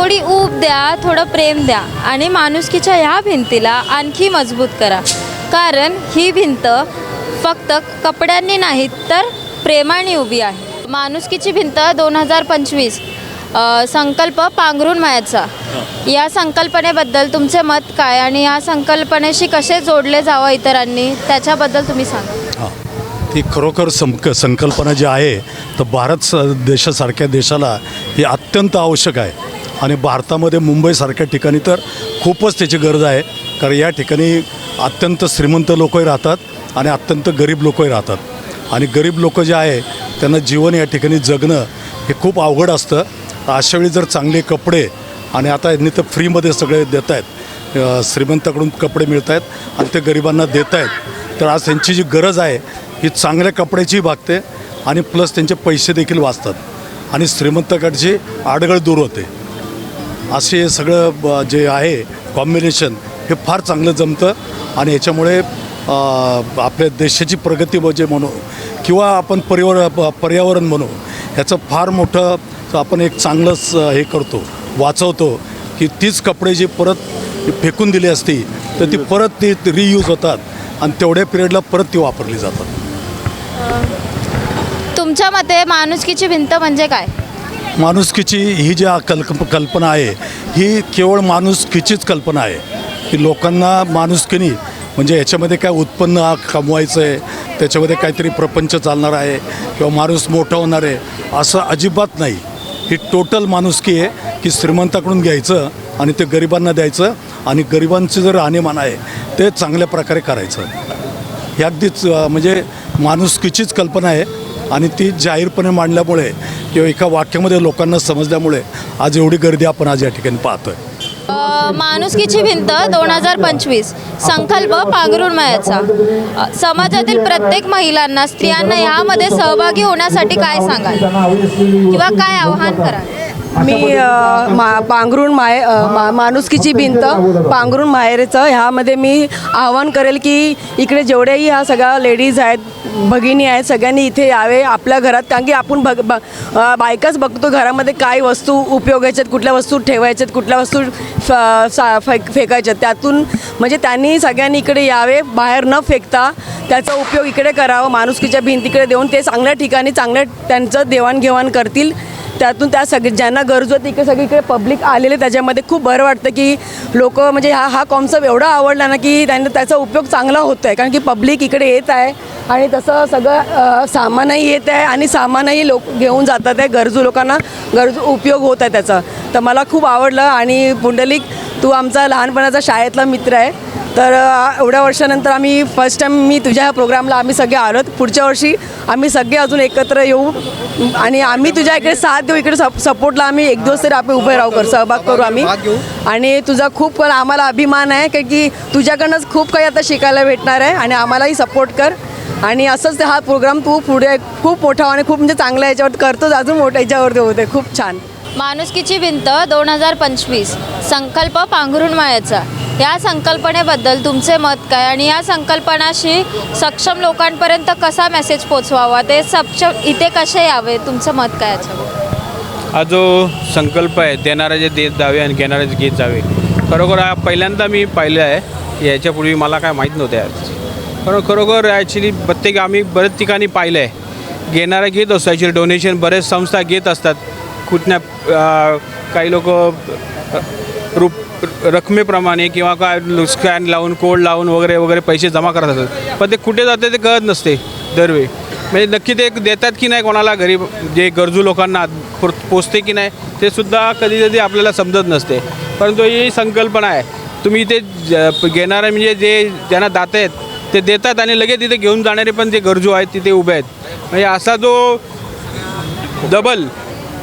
थोडी ऊब द्या थोडं प्रेम द्या आणि माणुसकीच्या ह्या भिंतीला आणखी मजबूत करा. कारण ही भिंत फक्त कपड्यांनी नाही तर प्रेमाने उभी आहे. माणुसकीची भिंत दोन हजार पंचवीस. संकल्प पांघरून मायाचा या संकल्पनेबद्दल तुमचे मत काय आणि या संकल्पनेशी कसे जोडले जावं इतरांनी त्याच्याबद्दल तुम्ही सांगा. ती खरोखर संक संकल्पना जी आहे तर भारत स देशासारख्या देशाला ही अत्यंत आवश्यक आहे. आणि भारतामध्ये मुंबईसारख्या ठिकाणी तर खूपच त्याची गरज आहे. कारण या ठिकाणी अत्यंत श्रीमंत लोकही राहतात आणि अत्यंत गरीब लोकही राहतात. आणि गरीब लोक जे आहे त्यांना जीवन या ठिकाणी जगणं हे खूप अवघड असतं. अशावेळी जर चांगले कपडे आणि आता यांनी तर फ्रीमध्ये सगळे देत आहेत श्रीमंताकडून कपडे मिळत आहेत आणि ते गरिबांना देत आहेत तर आज त्यांची जी गरज आहे ही चांगल्या कपड्याचीही भागते आणि प्लस त्यांचे पैसे देखील वाचतात. आणि श्रीमंताकडची आडगळ दूर होते. असे सगळं ब- जे आहे कॉम्बिनेशन हे फार चांगलं जमतं. आणि याच्यामुळे आपल्या देशाची प्रगती म्हणजे म्हणू किंवा आपण परिवार पर्यावरण म्हणू ह्याचं फार मोठं आपण एक चांगलंच हे करतो वाचवतो की तीच कपडे जे परत फेकून दिली असती तर ती परत ती रियूज होतात आणि तेवढ्या पिरियडला परत ती वापरली जातात. तुमच्या मते माणुसकीची भिंत म्हणजे काय? माणुसकीची ही जी कल्प कल्पना आहे ही केवळ माणुसकीचीच कल्पना आहे. की लोकांना माणुसकीनी म्हणजे याच्यामध्ये काय उत्पन्न कमवायचं आहे त्याच्यामध्ये काहीतरी प्रपंच चालणार आहे किंवा माणूस मोठा होणार आहे असं अजिबात नाही. ही टोटल माणुसकी आहे की श्रीमंताकडून घ्यायचं आणि ते गरिबांना द्यायचं आणि गरिबांचं जर राहणीमान आहे ते चांगल्या प्रकारे करायचं. ही अगदीच म्हणजे माणुसकीचीच कल्पना आहे. आणि ती जाहीरपणे मांडल्यामुळे किंवा एका वाक्यामध्ये लोकांना समजल्यामुळे आज एवढी गर्दी आपण आज या ठिकाणी पाहतोय. माणुसकीची भिंत दोन हजार पंचवीस संकल्प पांघरुण समाजातील प्रत्येक महिलांना स्त्रियांना यामध्ये सहभागी होण्यासाठी काय सांगाल? किंवा काय आव्हान कराल? मी मा पांघरुण माय मा माणुसकीची भिंत पांघरुण माहेरचं ह्यामध्ये मी आवाहन करेल की इकडे जेवढ्याही ह्या सगळ्या लेडीज आहेत भगिनी आहेत सगळ्यांनी इथे यावे आपल्या घरात कारण की आपण बघ ब बायकाच बघतो घरामध्ये काय वस्तू उपयोगाच्या आहेत कुठल्या वस्तू ठेवायच्या आहेत कुठल्या वस्तू सा फेक फेकायच्या आहेत. त्यातून म्हणजे त्यांनी सगळ्यांनी इकडे यावे बाहेर न फेकता त्याचा उपयोग इकडे करावा माणुसकीच्या भिंतीकडे देऊन ते चांगल्या ठिकाणी चांगल्या त्यांचं देवाणघेवाण करतील. त्यातून त्या सग ज्यांना गरजू आहेत इकडे सगळीकडे पब्लिक आलेले त्याच्यामध्ये खूप बरं वाटतं की लोक म्हणजे हा हा कॉन्सेप्ट एवढा आवडला ना की त्यांना त्याचा उपयोग चांगला होतो आहे. कारण की पब्लिक इकडे येत आहे आणि तसं सगळं सामानही येत आहे आणि सामानही लोक घेऊन जातात आहे. गरजू लोकांना गरजू उपयोग होत आहे त्याचा. तर मला खूप आवडलं आणि पुंडलिक तू आमचा लहानपणाचा शाळेतला मित्र आहे. तर एवढ्या वर्षानंतर आम्ही फर्स्ट टाईम मी तुझ्या ह्या प्रोग्रामला आम्ही सगळे आलोत. पुढच्या वर्षी आम्ही सगळे अजून एकत्र येऊ. आणि आम्ही तुझ्या इकडे साथ देऊ. इकडे सप सपोर्टला आम्ही एक दिवस तरी आपण उभे राहू कर सहभाग करू आम्ही. आणि तुझा खूप पण आम्हाला अभिमान आहे कारण की तुझ्याकडनंच खूप काही आता शिकायला भेटणार आहे आणि आम्हालाही सपोर्ट कर. आणि असंच हा प्रोग्राम तू पुढे खूप मोठा आणि खूप म्हणजे चांगला याच्यावर करतोच अजून मोठ्या याच्यावरती होते खूप छान. माणुसकीची भिंत दोन हजार पंचवीस. संकल्प पांघरुण मायाचा या संकल्पनेबद्दल तुमचे मत काय? आणि या संकल्पनाशी सक्षम लोकांपर्यंत कसा मेसेज पोचवावा ते सक्षम इथे कसे यावे? तुमचं मत काय याच्यावर? हा जो संकल्प आहे देणारे जे देत जावे आणि घेणारे जे घेत जावे खरोखर हा पहिल्यांदा मी पाहिलं आहे. याच्यापूर्वी मला काय माहीत नव्हतं आज कारण खरोखर ॲक्च्युली प्रत्येक आम्ही बरेच ठिकाणी पाहिलं आहे घेणारा घेत असतो ॲक्च्युली डोनेशन बरेच संस्था घेत असतात. कुठल्या काही लोक रूप रकमेप्रमाणे किंवा काय स्कॅन लावून कोड लावून वगैरे वगैरे पैसे जमा करत असतात. पण ते कुठे जाते ते कळत नसते दरवेळी. म्हणजे नक्की ते देतात की नाही कोणाला गरीब जे गरजू लोकांना पो- पोचते की नाही ते सुद्धा कधी कधी आपल्याला समजत नसते. परंतु ही संकल्पना आहे. तुम्ही इथे ज- घेणारे म्हणजे जे ज्यांना दात आहेत ते देतात आणि लगेच तिथे घेऊन जाणारे पण जे गरजू आहेत तिथे उभे आहेत. म्हणजे असा जो डबल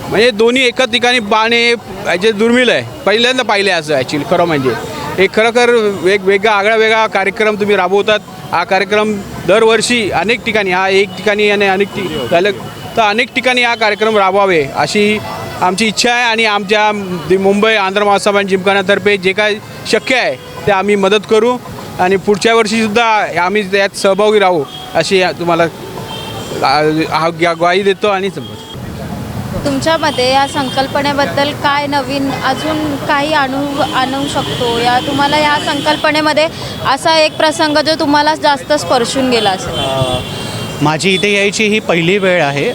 म्हणजे दोन्ही एकाच ठिकाणी पाहणे याचे दुर्मिळ आहे. पहिल्यांदा पाहिले असं ॲक्च्युली खरं म्हणजे. एक खरोखर वेग वेगळा आगळा वेगळा कार्यक्रम तुम्ही राबवतात. हा कार्यक्रम दरवर्षी अनेक ठिकाणी हा एक ठिकाणी आणि अनेक ठिक झालं तर अनेक ठिकाणी हा कार्यक्रम राबवावे अशी आमची इच्छा आहे आणि आमच्या मुंबई आंध्र महासभा आणि जिमखान्यातर्फे जे काय शक्य आहे ते आम्ही मदत करू आणि पुढच्या वर्षीसुद्धा आम्ही त्यात सहभागी राहू अशी तुम्हाला ग्वाही देतो आणि समज तुमच्या मते या संकल्पनेबद्दल काय नवीन अजून काही आणू आणू शकतो? या तुम्हाला या संकल्पनेमध्ये असा एक प्रसंग जो तुम्हाला जास्त स्पर्शून गेला असेल. माझी इथे यायची ही पहिली वेळ आहे.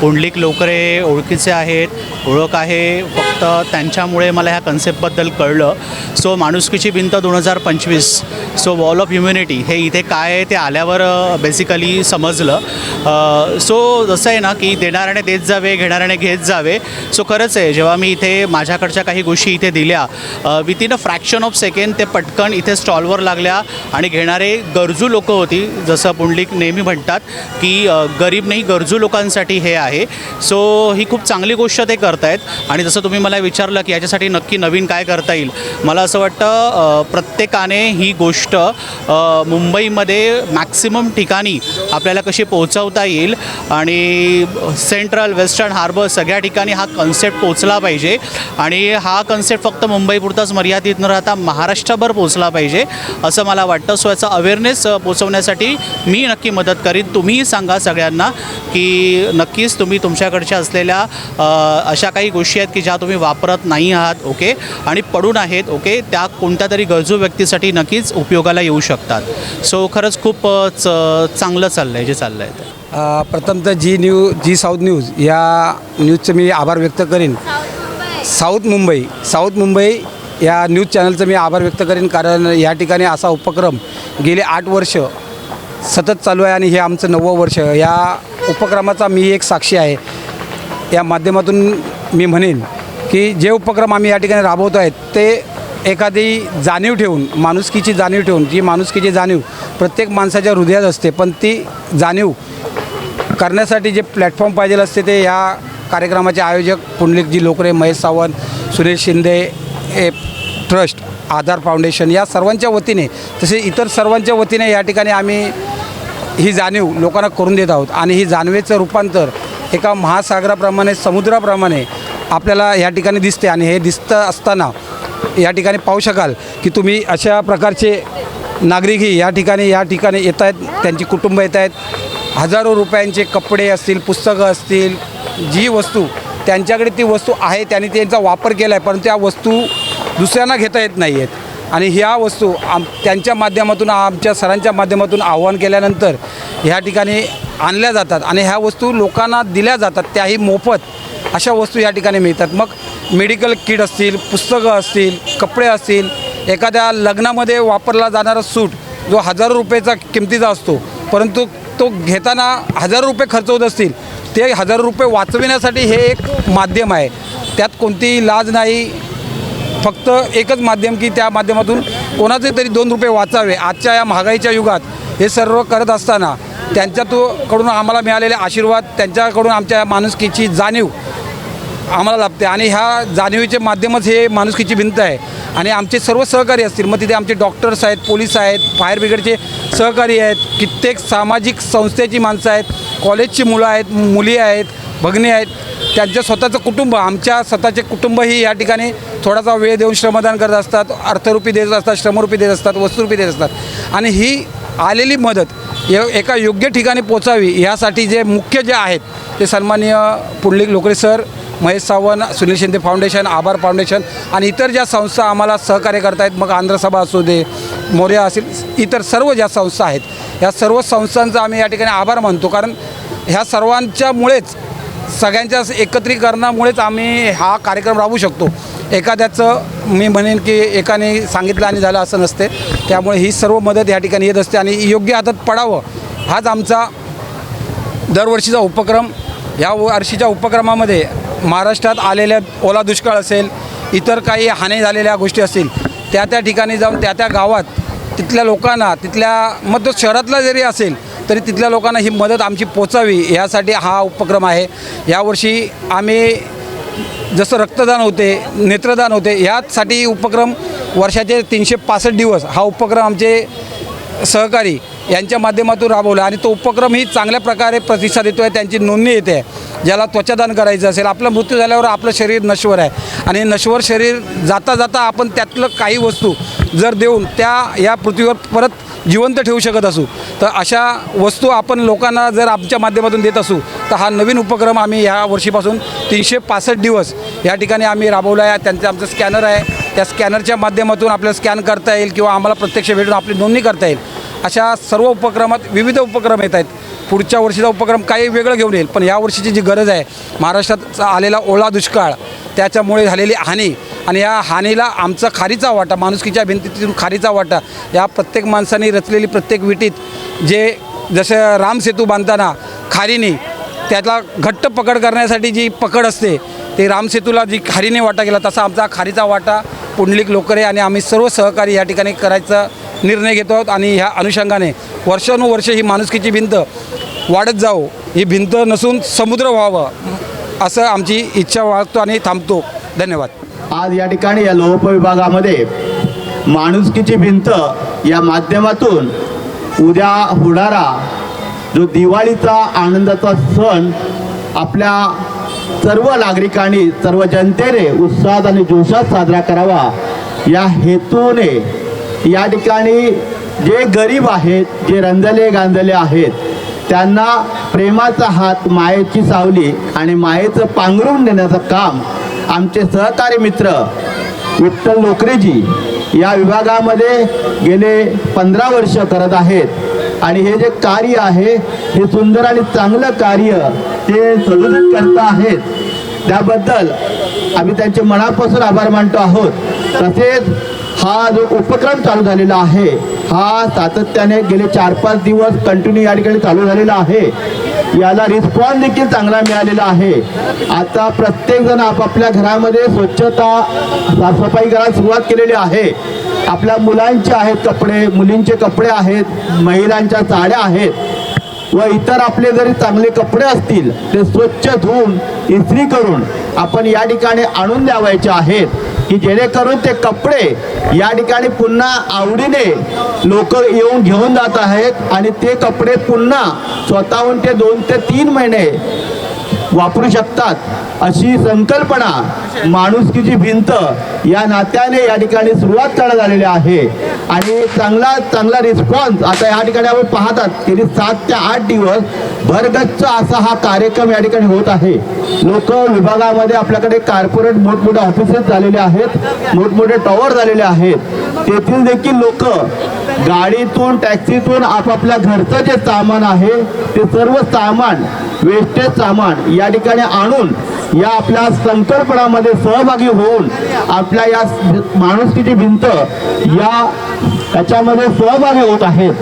पुंडलिक लोकरे ओळखीचे आहेत ओळख आहे फक्त त्यांच्यामुळे मला ह्या कन्सेप्टबद्दल कळलं. सो माणुसकीची भिंत दोन हजार पंचवीस. सो वॉल ऑफ ह्युम्युनिटी हे इथे काय आहे ते आल्यावर बेसिकली समजलं. सो जसं आहे ना की देणाऱ्याने देत जावे घेणाऱ्याने घेत जावे. सो खरंच आहे जेव्हा मी इथे माझ्याकडच्या काही गोष्टी इथे दिल्या within a fraction of second ते पटकन इथे स्टॉलवर लागल्या आणि घेणारे गरजू लोक होती. जसं पुंडलिक नेहमी म्हणतात की गरीब नाही गरजू लोकांसाठी हे आहे. सो ही खूप चांगली गोष्ट ते करतायत. आणि जसं तुम्ही मला विचारलं की याच्यासाठी नक्की नवीन काय करता येईल मला असं वाटतं प्रत्येकाने ही गोष्ट मुंबईमध्ये मॅक्सिमम ठिकाणी आपल्याला कशी पोहोचवता येईल. आणि सेंट्रल वेस्टर्न हार्बर सगळ्या ठिकाणी हा कन्सेप्ट पोचला पाहिजे. आणि हा कन्सेप्ट फक्त मुंबईपुरताच मर्यादित न राहता महाराष्ट्रभर पोचला पाहिजे असं मला वाटतं. सो याचा अवेअरनेस पोचवण्यासाठी मी नक्की मदत करीन. तुम्हीही सांगा सगळ्यांना की नक्कीच तुम्ही तुमच्याकडच्या असलेल्या अशा काही गोष्टी आहेत की ज्या तुम्ही वापरत नाही आहात ओके? आणि पडून आहेत ओके? त्या कोणत्या तरी गरजू व्यक्तीसाठी नक्कीच उपयोगाला येऊ शकतात. सो खरंच खूप च चांगलं चाललं आहे जे चाललं आहे ते प्रथमतः G new G south news या न्यूजचं मी आभार व्यक्त करीन. साऊथ मुंबई साऊथ मुंबई या न्यूज चॅनलचं मी आभार व्यक्त करीन कारण या ठिकाणी असा उपक्रम गेले आठ वर्ष सतत चालू आहे आणि हे आमचं नववं वर्ष. या उपक्रमाचा मी एक साक्षी आहे. या माध्यमातून मी म्हणेन की जे उपक्रम आम्ही या ठिकाणी राबवतो आहेत ते एखादी जाणीव ठेवून माणुसकीची जाणीव ठेवून जी माणुसकीची जाणीव प्रत्येक माणसाच्या हृदयात असते पण ती जाणीव करण्यासाठी जे प्लॅटफॉर्म पाहिजे असते ते या कार्यक्रमाचे आयोजक Pundlikji Lokare Mahesh Sawant Suresh Shinde A trust Aadhaar foundation या सर्वांच्या वतीने तसे इतर सर्वांच्या वतीने या ठिकाणी आम्ही ही जाणीव लोकांना करून देत आहोत. आणि ही जाणवेचं रूपांतर एका महासागराप्रमाणे समुद्राप्रमाणे आपल्याला या ठिकाणी दिसते. आणि हे दिसतं असताना या ठिकाणी पाहू शकाल की तुम्ही अशा प्रकारचे नागरिकही या ठिकाणी या ठिकाणी येत आहेत. त्यांची कुटुंब येत आहेत. हजारो रुपयांचे कपडे असतील पुस्तकं असतील जी वस्तू त्यांच्याकडे ती वस्तू आहे त्यांनी त्यांचा वापर केला आहे परंतु त्या वस्तू दुसऱ्यांना घेता येत नाही आहेत आणि ह्या वस्तू आम त्यांच्या माध्यमातून आमच्या सरांच्या माध्यमातून आव्हान केल्यानंतर ह्या ठिकाणी आणल्या जातात आणि ह्या वस्तू लोकांना दिल्या जातात. त्याही मोफत अशा वस्तू या ठिकाणी मिळतात. मग मेडिकल किट असतील पुस्तकं असतील कपडे असतील एखाद्या लग्नामध्ये वापरला जाणारा सूट जो हजारो रुपयेचा किमतीचा असतो परंतु तो घेताना हजारो रुपये खर्च होत असतील ते हजारो रुपये वाचविण्यासाठी हे एक माध्यम आहे. त्यात कोणतीही लाज नाही फक्त एकच माध्यम की त्या माध्यमातून कोणाचे तरी दोन रुपये वाचावे. आजच्या या महागाईच्या युगात हे सर्व करत असताना त्यांच्या तो कडून आम्हाला मिळालेले आशीर्वाद त्यांच्याकडून आमच्या माणुसकीची जाणीव आम्हाला लाभते. आणि ह्या जाणीवीचे माध्यमच हे माणुसकीची भिंत आहे. आणि आमचे सर्व सहकारी असतील मग तिथे आमचे डॉक्टर्स आहेत पोलीस आहेत फायर ब्रिगेडचे सहकारी आहेत कित्येक सामाजिक संस्थेची माणसं आहेत कॉलेजची मुलं आहेत मुली आहेत भगिनी आहेत. त्यांचं स्वतःचं कुटुंब आमच्या स्वतःचे कुटुंबही या ठिकाणी थोडासा वेळ देऊन श्रमदान करत असतात अर्थरूपी देत असतात श्रमरूपी देत असतात वस्तुरूपी देत असतात. आणि ही आलेली मदत य एका योग्य ठिकाणी पोचावी यासाठी जे मुख्य जे आहेत ते सन्माननीय पुंडलिक लोकरे सर महेश सावंत सुनील शिंदे फाउंडेशन आभार फाउंडेशन आणि इतर ज्या संस्था आम्हाला सहकार्य करतायत आहेत मग आंध्रसभा असू दे मोर्या असेल इतर सर्व ज्या संस्था आहेत या सर्व संस्थांचा आम्ही या ठिकाणी आभार मानतो. कारण ह्या सर्वांच्यामुळेच सगळ्यांच्या एकत्रीकरणामुळेच आम्ही हा कार्यक्रम राबवू शकतो. एखाद्याचं मी म्हणेन की एकाने सांगितलं आणि झालं असं नसते. त्यामुळे ही सर्व मदत या ठिकाणी येत असते आणि योग्य हातात पडावं हाच आमचा दरवर्षीचा उपक्रम. या वर्षीच्या उपक्रमामध्ये महाराष्ट्रात आलेल्या ओला दुष्काळ असेल इतर काही हानी झालेल्या गोष्टी असतील त्या त्या ठिकाणी जाऊन त्या त्या गावात तिथल्या लोकांना तिथल्या मग तो शहरातला जरी असेल तरी तिथल्या लोकांना ही मदत आमची पोचावी यासाठी हा उपक्रम आहे. यावर्षी आम्ही जसं रक्तदान होते नेत्रदान होते ह्याचसाठी उपक्रम वर्षाचे तीनशे पासष्ट दिवस हा उपक्रम आमचे सहकारी यांच्या माध्यमातून राबवला आणि तो उपक्रम ही चांगल्या प्रकारे प्रतिसाद येतो आहे त्यांची नोंदणी येते. ज्याला त्वचादान करायचं असेल आपला मृत्यू झाल्यावर आपलं शरीर नश्वर आहे. आणि नश्वर शरीर जाता जाता आपण त्यातलं काही वस्तू जर देऊन त्या या पृथ्वीवर परत जिवंत ठेवू शकत असू. तर अशा वस्तू आपण लोकांना जर आमच्या माध्यमातून देत असू तर हा नवीन उपक्रम आम्ही ह्या वर्षीपासून तीनशे पासष्ट दिवस या ठिकाणी आम्ही राबवला आहे. त्यांचं आमचं स्कॅनर आहे. त्या स्कॅनरच्या माध्यमातून आपल्याला स्कॅन करता येईल किंवा आम्हाला प्रत्यक्ष भेटून आपली नोंदणी करता येईल. अशा सर्व उपक्रमात विविध उपक्रम येत आहेत. पुढच्या वर्षीचा उपक्रम काही वेगळं घेऊन येईल पण या वर्षीची जी गरज आहे महाराष्ट्रात आलेला ओला दुष्काळ त्याच्यामुळे झालेली हानी आणि या हानीला आमचा खारीचा वाटा माणुसकीच्या भिंतीतून खारीचा वाटा या प्रत्येक माणसाने रचलेली प्रत्येक विटीत जे जसं रामसेतू बांधताना खारीने त्याला घट्ट पकड करण्यासाठी जी पकड असते ते रामसेतूला जी खारीने वाटा गेला तसा आमचा खारीचा वाटा पुंडलिक लोकरे आणि आम्ही सर्व सहकारी या ठिकाणी करायचा निर्णय घेतो आहोत आणि ह्या अनुषंगाने वर्षानुवर्ष ही माणुसकीची भिंत वाढत जाऊ ही भिंत नसून समुद्र व्हावं असं आमची इच्छा वाढतो आणि थांबतो. धन्यवाद. आज या ठिकाणी या लोहप विभागामध्ये माणुसकीची भिंत या माध्यमातून उद्या होणारा जो दिवाळीचा आनंदाचा सण आपल्या सर्व नागरिकांनी सर्व जनतेने उत्साहात आणि जोशात साजरा करावा. या हेतूने या ठिकाणी जे गरीब आहेत जे रंजले गांजले आहेत त्यांना प्रेमाचा हात मायेची सावली आणि मायेचं पांघरून देण्याचं काम आमचे सहकारी मित्र विठ्ठल लोकरेजी या विभागामध्ये गेले पंधरा वर्ष करत आहेत. आणि हे जे कार्य आहे हे सुंदर आणि चांगलं कार्य ते सदुदित करत आहेत. त्याबद्दल आम्ही त्यांचे मनापासून आभार मानतो आहोत. तसेच हा जो उपक्रम चालू झालेला आहे हा सातत्याने गेले चार पाच दिवस कंटिन्यू या ठिकाणी चालू झालेला आहे. याला रिस्पॉन्स देखील चांगला मिळालेला आहे. आता प्रत्येकजण आपापल्या घरामध्ये स्वच्छता साफसफाई करायला सुरुवात केलेली आहे. आपल्या मुलांचे आहेत कपडे मुलींचे कपडे आहेत महिलांच्या साड्या आहेत. व इतर आपले जरी चांगले कपडे असतील ते स्वच्छ धुवून इस्त्री करून आपण या ठिकाणी आणून द्यावायचे आहेत. की जेणेकरून ते कपडे या ठिकाणी पुन्हा आवडीने लोक येऊन घेऊन जात आहेत आणि ते कपडे पुन्हा स्वतःहून ते दोन ते तीन महिने वापरू शकतात. अशी संकल्पना माणुसकीची भिंत या नात्याने या ठिकाणी सुरुवात करण्यात आलेली आहे. आणि चांगला चांगला रिस्पॉन्स आता या ठिकाणी आपण पाहतात गेली सात ते आठ दिवस भरगच्च असा हा कार्यक्रम या ठिकाणी होत आहे. लोक विभागामध्ये आपल्याकडे कार्पोरेट मोठमोठे ऑफिसेस झालेले आहेत मोठमोठे टॉवर झालेले आहेत. तेथील देखील लोक गाडीतून टॅक्सीतून आपापल्या घरचं जे सामान आहे ते सर्व सामान वेस्टेज सामान या ठिकाणी आणून या आपल्या संकल्पनामध्ये सहभागी होऊन आपल्या या माणुसकीची भिंत या त्याच्यामध्ये सहभागी होत आहेत.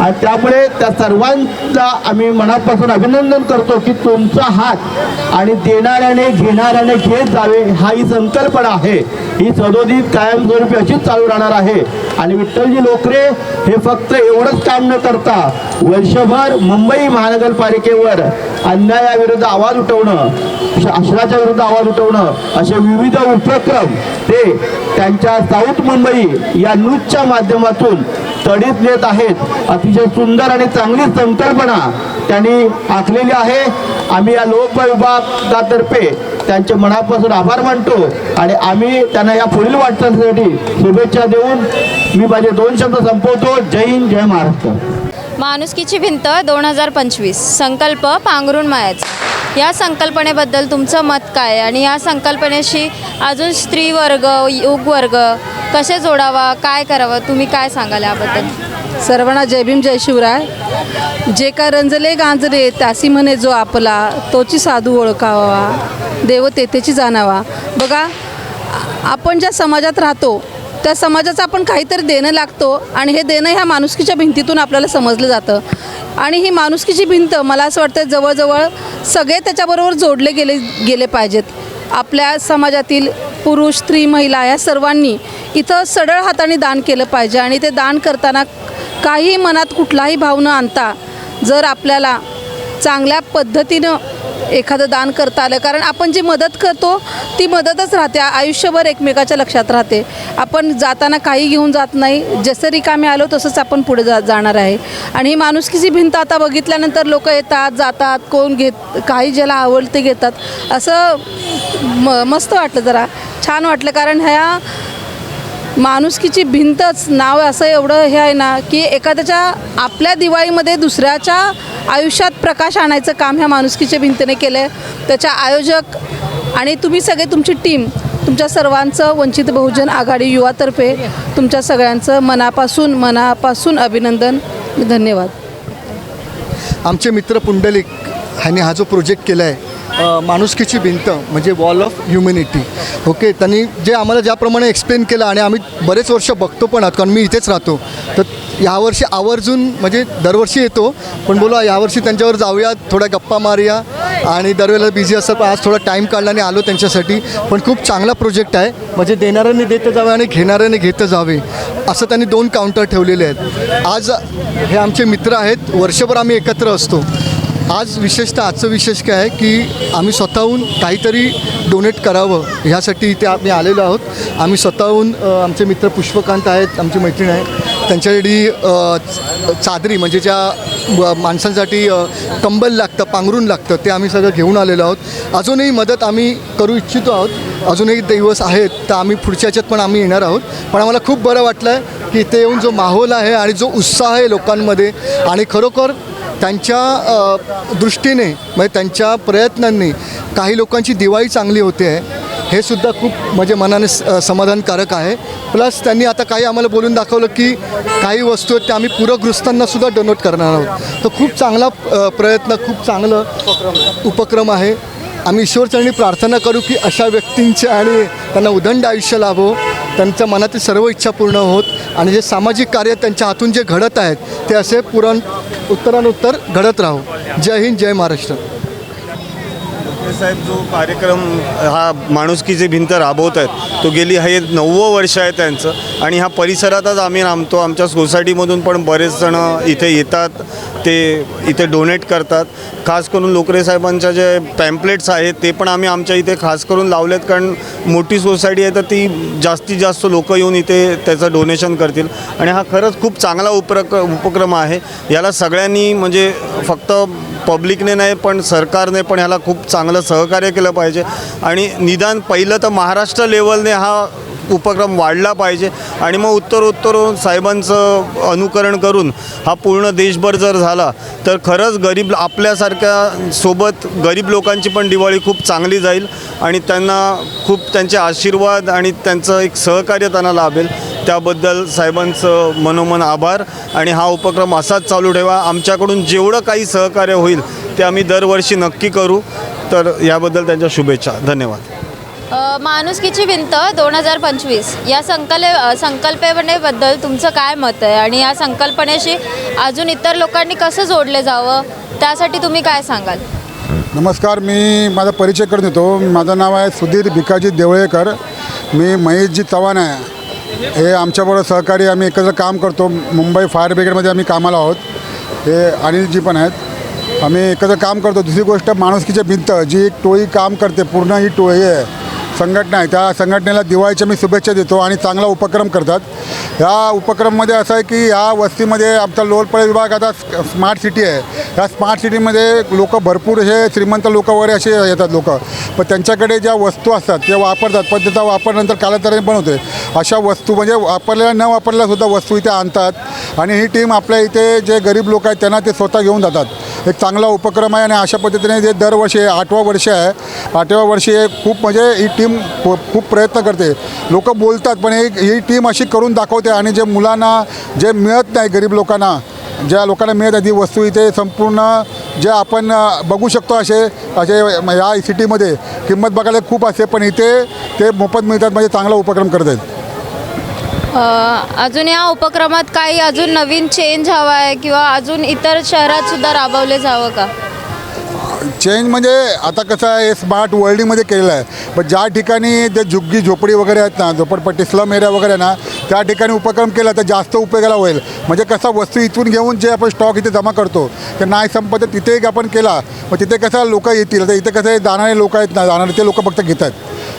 आणि त्यामुळे त्या सर्वांचा आम्ही मनापासून अभिनंदन करतो की तुमचा हात आणि देणाऱ्याने घेणाऱ्याने घेत जावे हा ही संकल्पना आहे. ही सदोदित कायमस्वरूपी अशीच चालू राहणार आहे. आणि विठ्ठलजी लोकरे हे फक्त एवढंच काम न करता वर्षभर मुंबई महानगरपालिकेवर अन्यायाविरुद्ध आवाज उठवणं शासनाच्या विरुद्ध आवाज उठवणं असे विविध उपक्रम ते त्यांच्या साऊथ मुंबई या न्यूजच्या माध्यमातून तडीत नेत आहेत. अतिशय सुंदर आणि चांगली संकल्पना त्यांनी आखलेली आहे. आम्ही या लोक विभागातर्फे त्यांचे मनापासून आभार मानतो आणि आम्ही त्यांना या पुढील वाटचालीसाठी शुभेच्छा देऊन मी माझे दोन शब्द संपवतो. जय हिंद जय महाराष्ट्र. माणुसकीची भिंत दोन हजार पंचवीस. संकल्प पांघरून मायाचा. या संकल्पनेबद्दल तुमचं मत काय? आहे? आणि या संकल्पनेशी अजून स्त्री वर्ग युग वर्ग कसे जोडावा काय करावं? तुम्ही काय सांगाल याबद्दल? सर्वांना जय भीम जय शिवराय. जे काय रंजले गांजले त्यासी म्हणे जो आपला तोची साधू ओळखावा. देव तेथेची जाणावा. बघा आपण ज्या समाजात राहतो त्या समाजाचं आपण काहीतरी देणं लागतो आणि हे देणं ह्या माणुसकीच्या भिंतीतून आपल्याला समजलं जातं. आणि ही माणुसकीची भिंत मला असं वाटतं जवळजवळ सगळे त्याच्याबरोबर जोडले गेले गेले पाहिजेत. आपल्या समाजातील पुरुष स्त्री महिला या सर्वांनी इथं सडळ हाताने दान केलं पाहिजे आणि ते दान करताना काहीही मनात कुठलाही भाव न आणता जर आपल्याला चांगल्या पद्धतीनं एखादं दान करता आलं. कारण आपण जी मदत करतो ती मदतच राहते. आयुष्यभर एकमेकाच्या लक्षात राहते. आपण जाताना काही घेऊन जात नाही. जसं रिकामी आलो तसंच आपण पुढे जा जाणार आहे. आणि ही माणुसकीची भिंत आता बघितल्यानंतर लोक येतात जातात कोण घेत काही ज्याला आवडते घेतात. असं म मस्त वाटलं जरा. छान वाटलं. कारण ह्या माणुसकीची भिंतच नाव असं एवढं हे आहे ना की एखाद्याच्या आपल्या दिवाळीमध्ये दुसऱ्याच्या आयुष्यात प्रकाश आणायचं काम ह्या माणुसकीच्या भिंतीने केलं आहे त्याच्या आयोजक आणि तुम्ही सगळे तुमची टीम तुमच्या सर्वांचं वंचित बहुजन आघाडी युवातर्फे तुमच्या सगळ्यांचं मनापासून मनापासून अभिनंदन धन्यवाद. आमचे मित्र पुंडलिक ह्यांनी हा जो प्रोजेक्ट केला आहे माणुसकीची भिंत म्हणजे वॉल ऑफ ह्युमॅनिटी ओके त्यांनी जे आम्हाला ज्याप्रमाणे एक्सप्लेन केलं आणि आम्ही बरेच वर्ष बघतो पण आहोत कारण मी इथेच राहतो तर यावर्षी आवर्जून म्हणजे दरवर्षी येतो पण बोला यावर्षी त्यांच्यावर जाऊया थोड्या गप्पा मारूया आणि दरवेळेला बिझी असतात पण आज थोडा टाईम काढला आणि आलो त्यांच्यासाठी पण खूप चांगला प्रोजेक्ट आहे म्हणजे देणाऱ्यांनी देत जावे आणि घेणाऱ्याने घेत जावे असं त्यांनी दोन काउंटर ठेवलेले आहेत. आज हे आमचे मित्र आहेत वर्षभर आम्ही एकत्र असतो आज विशेषतः आजचं विशेष काय आहे की आम्ही स्वतःहून काहीतरी डोनेट करावं ह्यासाठी इथे आम्ही आलेलो आहोत. आम्ही स्वतःहून आमचे मित्र पुष्पकांत आहेत आमची मैत्रीण आहे. त्यांच्यासाठी चादरी म्हणजे ज्या माणसांसाठी कंबल लागतं पांघरून लागतं ते आम्ही सगळं घेऊन आलेलो आहोत. अजूनही मदत आम्ही करू इच्छितो आहोत. अजूनही दिवस आहेत तर आम्ही पुढच्या याच्यात पण आम्ही येणार आहोत. पण आम्हाला खूप बरं वाटलं आहे की इथे येऊन जो माहोल आहे आणि जो उत्साह आहे लोकांमध्ये आणि खरोखर त्यांच्या दृष्टीने म्हणजे त्यांच्या प्रयत्नांनी काही लोकांची दिवाळी चांगली होते आहे. हे सुद्धा खूप म्हणजे मनाने स- समाधानकारक आहे. प्लस त्यांनी आता काही आम्हाला बोलून दाखवलं की काही वस्तू आहेत त्या आम्ही पूरग्रस्तांना सुद्धा डोनेट करणार आहोत. तर खूप चांगला प्रयत्न खूप चांगलं उपक्रम आहे. आम्ही ईश्वरचरणी प्रार्थना करू की अशा व्यक्तींचे आणि त्यांना उदंड आयुष्य लाभो. त्यांच्या मनातील सर्व इच्छा पूर्ण होत आणि जे सामाजिक कार्य त्यांच्या हातून जे घडत आहेत ते असे पुरण उत्तरानुत्तर घडत राहो. जय हिंद जय महाराष्ट्र. साहेब जो कार्यक्रम हा माणुसकीची भिंत राबवत आहेत तो गेली हे नव्वद वर्ष आहे त्यांचं. आणि ह्या परिसरातच आम्ही रांबतो आमच्या सोसायटीमधून पण बरेच जण इथे येतात. ते इथे डोनेट करतात. खास करून लोकरे साहेबांच्या जे पॅम्पलेट्स आहेत ते पण आम्ही आमच्या इथे खास करून लावलेत. कारण मोठी सोसायटी आहे तर ती जास्तीत जास्त लोक येऊन इथे त्याचं डोनेशन करतील. आणि हा खरंच खूप चांगला उपक्रक उपक्रम आहे. याला सगळ्यांनी म्हणजे फक्त पब्लिकने नाही पण सरकारने पण ह्याला खूप चांगलं सहकार्य केलं पाहिजे. आणि निदान पहिलं तर महाराष्ट्र लेवलने हा उपक्रम वाढला पाहिजे आणि मग उत्तर उत्तर साहेबांचं अनुकरण करून हा पूर्ण देशभर जर झाला तर खरंच गरीब आपल्यासारख्या सोबत गरीब लोकांची पण दिवाळी खूप चांगली जाईल आणि त्यांना खूप त्यांचे आशीर्वाद आणि त्यांचं एक सहकार्य त्यांना लाभेल. त्याबद्दल साहेबांचं मनोमन आभार आणि हा उपक्रम असाच चालू ठेवा. आमच्याकडून जेवढं काही सहकार्य होईल ते आम्ही दरवर्षी नक्की करू. तर याबद्दल त्यांच्या शुभेच्छा. धन्यवाद. माणुसकीची भिंत दोन हजार पंचवीस. या संकल संकल्पनेबद्दल तुमचं काय मत आहे? आणि या संकल्पनेशी अजून इतर लोकांनी कसं जोडले जावं? त्यासाठी तुम्ही काय सांगाल? नमस्कार मी माझा परिचय करून देतो. माझं नाव आहे सुधीर भिकाजी देवळेकर. मी महेशजी चव्हाण आहे. हे आमच्याबरोबर सहकारी आम्ही एकत्र काम करतो. मुंबई फायर ब्रिगेडमध्ये आम्ही कामाला आहोत. हे अनिलजी पण आहेत. आम्ही एकत्र काम करतो. दुसरी गोष्ट माणुसकीची भिंत जी एक टोळी काम करते पूर्ण ही टोळी आहे. संघटना आहे. त्या संघटनेला दिवाळीच्या मी शुभेच्छा देतो आणि चांगला उपक्रम करतात. ह्या उपक्रममध्ये असं आहे की ह्या वस्तीमध्ये आमचा लोलपळे विभाग आता स्मार्ट सिटी आहे. ह्या स्मार्ट सिटीमध्ये लोक भरपूर असे श्रीमंत लोक वगैरे असे येतात लोक. पण त्यांच्याकडे ज्या वस्तू असतात त्या वापरतात. पण त्याचा वापर नंतर कालांतराने पण होते अशा वस्तू म्हणजे वापरलेल्या न वापरल्यासुद्धा वस्तू इथे आणतात. आणि ही टीम आपल्या इथे जे गरीब लोक आहेत त्यांना ते स्वतः घेऊन जातात. एक चांगला उपक्रम आहे आणि अशा पद्धतीने जे दरवर्षी आहे, आठवा वर्ष आहे. आठव्या वर्षी हे खूप म्हणजे ही टीम खूप प्रयत्न करते. लोक बोलतात पण एक ही टीम अशी करून दाखवते आणि जे मुलांना जे मिळत नाही गरीब लोकांना ज्या लोकांना मिळत आहे ती वस्तू इथे संपूर्ण जे आपण बघू शकतो असे असे या सिटीमध्ये किंमत बघायला खूप असते पण इथे ते मोफत मिळतात म्हणजे चांगला उपक्रम करत आहेत. अजून या उपक्रमात काही अजून नवीन चेंज हवा आहे किंवा अजून इतर शहरात सुद्धा राबवले जावं का? चेंज म्हणजे आता कसं आहे स्मार्ट वर्ल्डिंगमध्ये केलेलं आहे. पण ज्या ठिकाणी जे झुग्गी झोपडी वगैरे आहेत ना झोपडपट्टी स्लम एरिया वगैरे ना त्या ठिकाणी उपक्रम केला तर जास्त उपयोगाला होईल. म्हणजे कसं वस्तू इथून घेऊन जे आपण स्टॉक इथे जमा करतो ते नाही संपत तर तिथे एक आपण केला. मग तिथे कसं लोक येतील? तर इथे कसं आहे जाणारे लोक आहेत ना जाणारे ते लोक फक्त घेतात.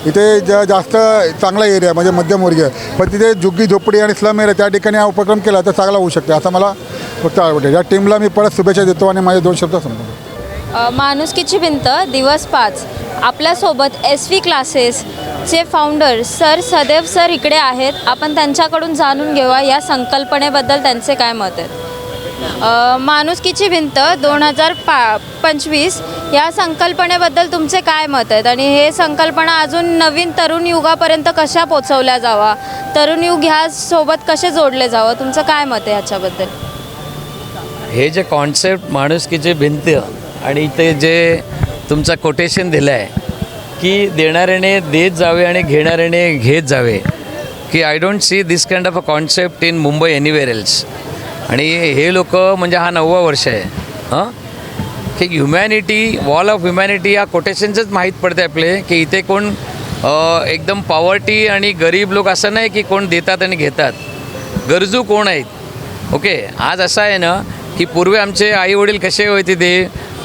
इथे ज जास्त चांगला एरिया म्हणजे मध्यमवर्गीय पण तिथे झुग्गी झोपडी आणि स्लम एरिया त्या ठिकाणी हा उपक्रम केला तर चांगला होऊ शकते असं मला फक्त आवडते. या टीमला मी परत शुभेच्छा देतो आणि माझे दोन शब्द समजतो माणुसकीची भिंत दिवस पाच. आपल्यासोबत एस व्ही क्लासेसचे फाउंडर सर सदैव सर इकडे आहेत. आपण त्यांच्याकडून जाणून घेऊया या संकल्पनेबद्दल त्यांचे काय मत आहेत. माणुसकीची भिंत दोन हजार पा पंचवीस या संकल्पनेबद्दल तुमचे काय मत आहेत? आणि हे संकल्पना अजून नवीन तरुण युगापर्यंत कशा पोचवल्या जावा? तरुण युग ह्या सोबत कसे जोडले जावं? तुमचं काय मत आहे ह्याच्याबद्दल हे जे कॉन्सेप्ट माणुसकीची भिंत आणि ते जे तुमचं कोटेशन दिलं आहे की देणाऱ्याने देत जावे आणि घेणाऱ्याने घेत जावे की I don't see this kind of a concept in Mumbai anywhere else आणि हे लोक म्हणजे हा नववा वर्ष आहे हां? की ह्युमॅनिटी वॉल ऑफ ह्युमॅनिटी या कोटेशनचंच माहीत पडते आपले की इथे कोण एकदम पॉवर्टी आणि गरीब लोक असं नाही की कोण देतात आणि घेतात. गरजू कोण आहेत? ओके आज असं आहे ना की पूर्वी आमचे आई वडील कसे होते ते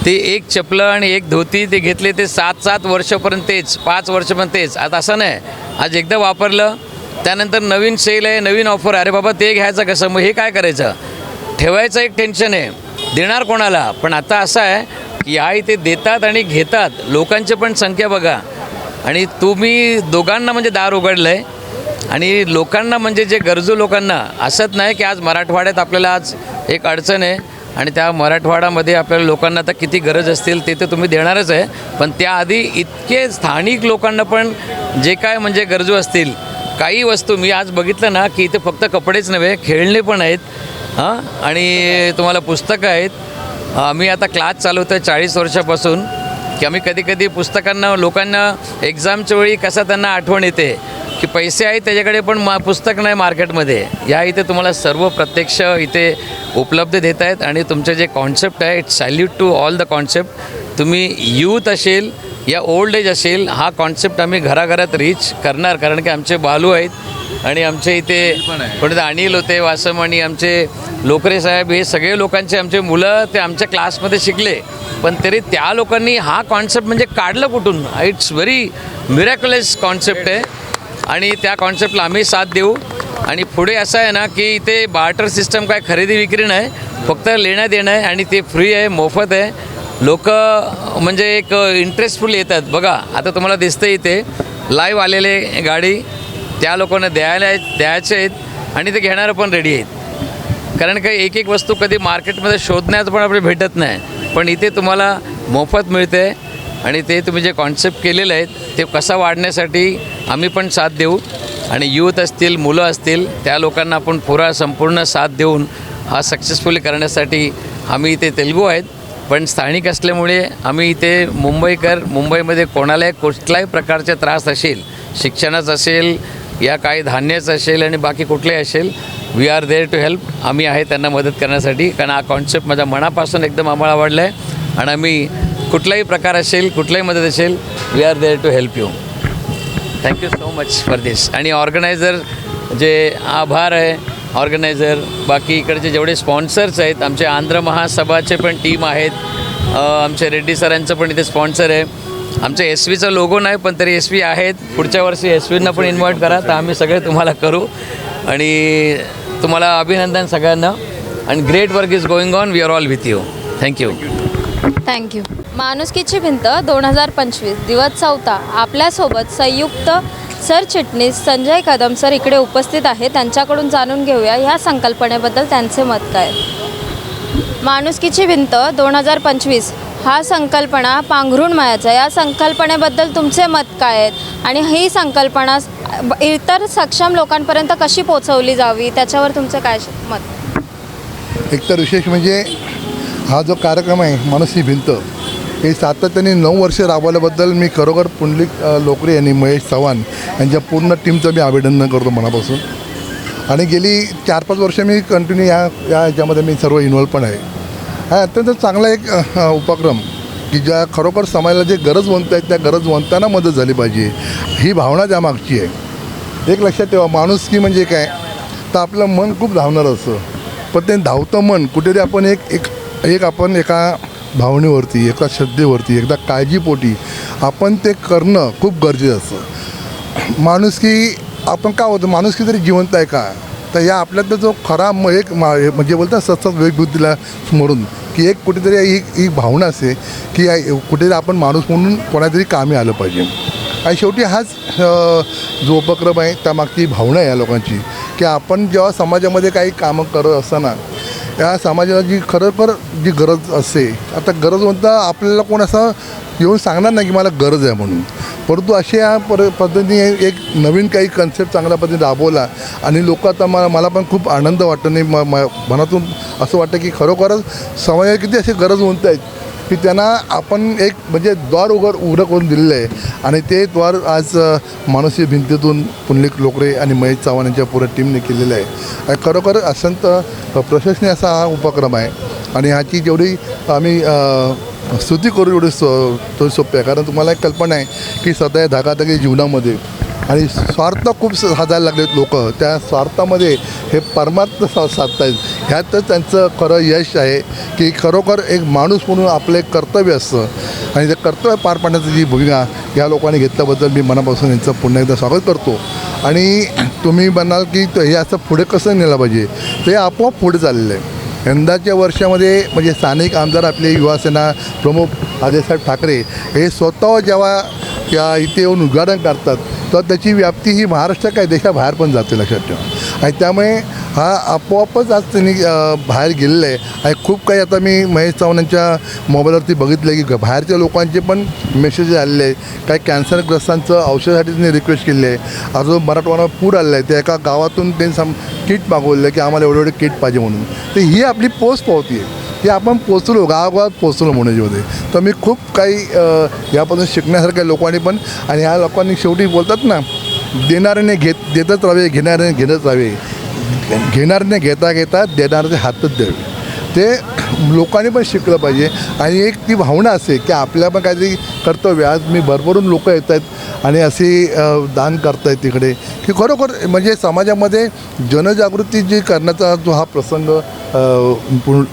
ते एक चपलं आणि एक धोती ते घेतले ते सात सात वर्षापर्यंत तेच पाच वर्षपर्यंत तेच. आता असं नाही. आज एकदा वापरलं त्यानंतर नवीन सेल आहे नवीन ऑफर अरे बाबा ते घ्यायचं कसं? मग हे काय करायचं? ठेवायचं एक टेन्शन आहे. देणार कोणाला? पण आता असं आहे की या इथे देतात आणि घेतात. लोकांची पण संख्या बघा. आणि तुम्ही दोघांना म्हणजे दार उघडलं आहे आणि लोकांना म्हणजे जे गरजू लोकांना असंच नाही की आज मराठवाड्यात आपल्याला आज एक अडचण आहे. आणि त्या मराठवाड्यामध्ये आपल्याला लोकांना आता किती गरज असतील ते तर तुम्ही देणारच आहे. पण त्याआधी इतके स्थानिक लोकांना पण जे काय म्हणजे गरजू असतील काही वस्तू मी आज बघितलं ना की इथे फक्त कपडेच नव्हे खेळणे पण आहेत. हां? आणि तुम्हाला पुस्तकं आहेत. मी आता क्लास चालवतो आहे चाळीस वर्षापासून. की आम्ही कधी कधी पुस्तकांना लोकांना एक्झामच्या वेळी कसा त्यांना आठवण येते. की पैसे आहेत त्याच्याकडे पण मा पुस्तक नाही मार्केटमध्ये. या इथे तुम्हाला सर्व प्रत्यक्ष इथे उपलब्ध देत आहेत आणि तुमचे जे कॉन्सेप्ट आहे it salute to all the concept तुम्ही यूथ असेल या ओल्ड एज असेल हा कॉन्सेप्ट आम्ही घराघरात रीच करणार. कारण की आमचे बालू आहेत आणि आमचे इथे कोणते अनिल होते वासम आणि आमचे लोकरे साहेब हे सगळे लोकांचे आमचे मुलं ते आमच्या क्लासमध्ये शिकले. पण तरी त्या लोकांनी हा कॉन्सेप्ट म्हणजे काढलं कुठून? इट्स व्हेरी मिरॅक्युलस कॉन्सेप्ट आहे. आणि त्या कॉन्सेप्टला आम्ही साथ देऊ. आणि पुढे असं आहे ना की इथे बार्टर सिस्टम काय खरेदी विक्री नाही फक्त लेणं देणं आहे आणि ते फ्री आहे मोफत आहे. लोक म्हणजे एक इंटरेस्टफुल येतात. बघा आता तुम्हाला दिसतं इथे लाईव्ह आलेले गाडी त्या लोकांना द्यायला आहेत द्यायचे आहेत आणि ते घेणारं पण रेडी आहेत. कारण का एक एक वस्तू कधी मार्केटमध्ये शोधण्यात पण आपल्याला भेटत नाही. पण इथे तुम्हाला मोफत मिळते. आणि ते तुम्ही जे कॉन्सेप्ट केलेले आहेत ते कसा वाढण्यासाठी आम्ही पण साथ देऊ. आणि यूथ असतील मुलं असतील त्या लोकांना आपण पुरा संपूर्ण साथ देऊन हा सक्सेसफुली करण्यासाठी आम्ही इथे तेलगू आहेत. पण स्थानिक असल्यामुळे आम्ही इथे मुंबईकर मुंबईमध्ये कोणालाही कुठल्याही प्रकारचे त्रास असेल शिक्षणाचं असेल या काही धान्याचं असेल आणि बाकी कुठलेही असेल we are there to help आम्ही आहे त्यांना मदत करण्यासाठी. कारण हा कॉन्सेप्ट माझ्या मनापासून एकदम आम्हाला आवडला आहे आणि आम्ही कुठलाही प्रकार असेल कुठलाही मदत असेल we are there to help you thank you so much for this आणि ऑर्गनायझर जे आभार आहे ऑर्गनायझर बाकी इकडचे जेवढे स्पॉन्सर्स आहेत आमचे आंध्र महासभाचे पण टीम आहेत. आमच्या आमचे रेड्डी सरांचं पण इथे स्पॉन्सर आहे. आमच्या एस व्हीचा लोगो नाही पण तरी एस व्ही आहेत. पुढच्या वर्षी एस व्हींना पण इन्व्हाइट करा तर आम्ही सगळे तुम्हाला करू. आणि तुम्हाला अभिनंदन सगळ्यांना. आणि great work is going on we are all with you thank you thank you माणुसकीची भिंत दोन हजार पंचवीस दिवस चौथा. आपल्यासोबत संयुक्त सरचिटणीस संजय कदम सर इकडे उपस्थित आहे त्यांच्याकडून जाणून घेऊया ह्या संकल्पनेबद्दल त्यांचे मत काय? माणुसकीची भिंत दोन हजार पंचवीस. हा संकल्पना पांघरुण मायाचा या संकल्पनेबद्दल तुमचे मत काय आहेत? आणि ही संकल्पना इतर सक्षम लोकांपर्यंत कशी पोचवली जावी? त्याच्यावर तुमचं काय मत? एकतर विशेष म्हणजे हा जो कार्यक्रम आहे माणुसकी भिंत हे सातत्याने नऊ वर्ष राबवल्याबद्दल मी खरोखर पुंडलिक लोकरे यांनी महेश चव्हाण यांच्या पूर्ण टीमचं मी अभिनंदन करतो मनापासून. आणि गेली चार पाच वर्ष मी कंटिन्यू या या ह्याच्यामध्ये मी सर्व इन्व्हॉल्व पण आहे. हा अत्यंत चांगला एक उपक्रम की ज्या खरोखर समाजाला जे गरज म्हणत आहेत त्या गरजवंतांना मदत झाली पाहिजे. ही भावना त्यामागची आहे. एक लक्षात ठेवा माणूस की म्हणजे काय? तर आपलं मन खूप धावणार असतं. पण ते धावतं मन कुठेतरी आपण एक एक एक आपण एका भावनेवरती एका श्रद्धेवरती एकदा काळजीपोटी आपण ते करणं खूप गरजेचं असतं. माणुसकी आपण का होतं? माणुसकी तरी जिवंत आहे का? तर या आपल्यातला जो खरा म एक मा म्हणजे बोलतात सतत वेगबुद्धीला स्मरून की एक कुठेतरी ही ही भावना असते की कुठेतरी आपण माणूस म्हणून कोणातरी कामी आलं पाहिजे. आणि शेवटी हाच जो उपक्रम आहे त्यामागची भावना आहे या लोकांची की आपण जेव्हा समाजामध्ये काही कामं करत असताना या समाजाला जी खरोखर जी गरज असते आता गरज म्हणता आपल्याला कोण असं येऊन सांगणार नाही की मला गरज आहे म्हणून. परंतु अशा या पर पद्धतीने एक नवीन काही कन्सेप्ट चांगल्या पद्धतीने राबवला आणि लोक आता मला मला पण खूप आनंद वाटतो नाही म म- मनातून असं वाटतं की खरोखरच समाजाला किती अशी गरज म्हणत आहेत की त्यांना आपण एक म्हणजे द्वार उघड उघडं करून दिलेलं आहे. आणि ते द्वार आज मानसी भिंतीतून पुंडलिक लोकरे आणि महेश चव्हाण यांच्या पुऱ्या टीमने केलेलं आहे. आणि खरोखर अत्यंत प्रशंसनीय असा हा उपक्रम आहे. आणि ह्याची जेवढी आम्ही स्तुती करू एवढी सो तो सोपी आहे. कारण तुम्हाला एक कल्पना आहे की सध्या या जीवनामध्ये आणि स्वार्थ खूप साधायला लागलेत लोक. त्या स्वार्थामध्ये हे परमात्म सा साधतायत आहेत ह्यातच त्यांचं खरं यश आहे की खरोखर एक माणूस म्हणून आपलं एक कर्तव्य असतं. आणि ते कर्तव्य पार पाडण्याची जी भूमिका या लोकांनी घेतल्याबद्दल मी मनापासून यांचं पुन्हा एकदा स्वागत करतो. आणि तुम्ही म्हणाल की हे असं पुढे कसं नेलं पाहिजे? ते आपोआप पुढे चाललेलं आहे. यंदाच्या वर्षामध्ये म्हणजे स्थानिक आमदार आपले युवासेना प्रमुख आदिसाहेब ठाकरे हे स्वतः जेव्हा त्या इथे येऊन उद्घाटन करतात तर त्याची व्याप्ती ही महाराष्ट्र काय देशाबाहेर पण जाते लक्षात ठेवा. आणि त्यामुळे हा आपोआपच आज त्यांनी बाहेर गेलेलं आहे. आणि खूप काही आता मी महेश चव्हाणांच्या मोबाईलवरती बघितलं की बाहेरच्या लोकांचे पण मेसेज आलेले आहे काही कॅन्सरग्रस्तांचं औषधासाठी त्यांनी रिक्वेस्ट केली आहे. अजून मराठवाडा पूर आलेला आहे. त्या एका गावातून त्यांनी सम किट मागवलं की आम्हाला एवढे एवढे किट पाहिजे म्हणून. तर ही आपली पोस्ट पावती आहे. हे आपण पोचलो गावागावात पोचलो होते तर मी खूप काही यापासून शिकण्यासारख्या लोकांनी पण आणि ह्या लोकांनी शेवटी बोलतात ना देणाऱ्याने घेत देतच राहावे घेणाऱ्याने घेतच राहावे. घेणाऱ्याने घेता घेता देणाऱ्याचे हातच द्यावे ते लोकांनी पण शिकलं पाहिजे. आणि एक ती भावना असे की आपल्या पण काहीतरी कर्तव्य आज मी भरभरून लोक येत आहेत आणि अशी दान करत आहेत तिकडे. की खरोखर म्हणजे समाजामध्ये जनजागृती जी करण्याचा जो हा प्रसंग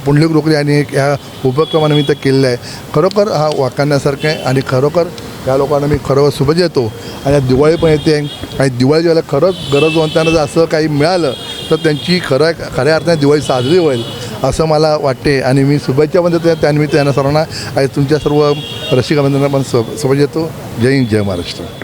पुंडलिक रोकरे यांनी एक ह्या उपक्रमानिमित्त केलेला आहे. खरोखर हा वाकण्यासारखं आहे आणि खरोखर या लोकांना मी खरोखर शुभेच्छा देतो. आणि दिवाळी पण येते आणि दिवाळी ज्याला खरंच गरजवंतांना जर असं काही मिळालं तर त्यांची खरं खऱ्या अर्थाने दिवाळी साजरी होईल. असं मला वाटते. आणि मी शुभेच्छा पण देतो त्यानिमित्त यांना सर्वांना. आणि तुमच्या सर्व रसिकाबंधना पण शुभेच्छा देतो. जय हिंद जय महाराष्ट्र.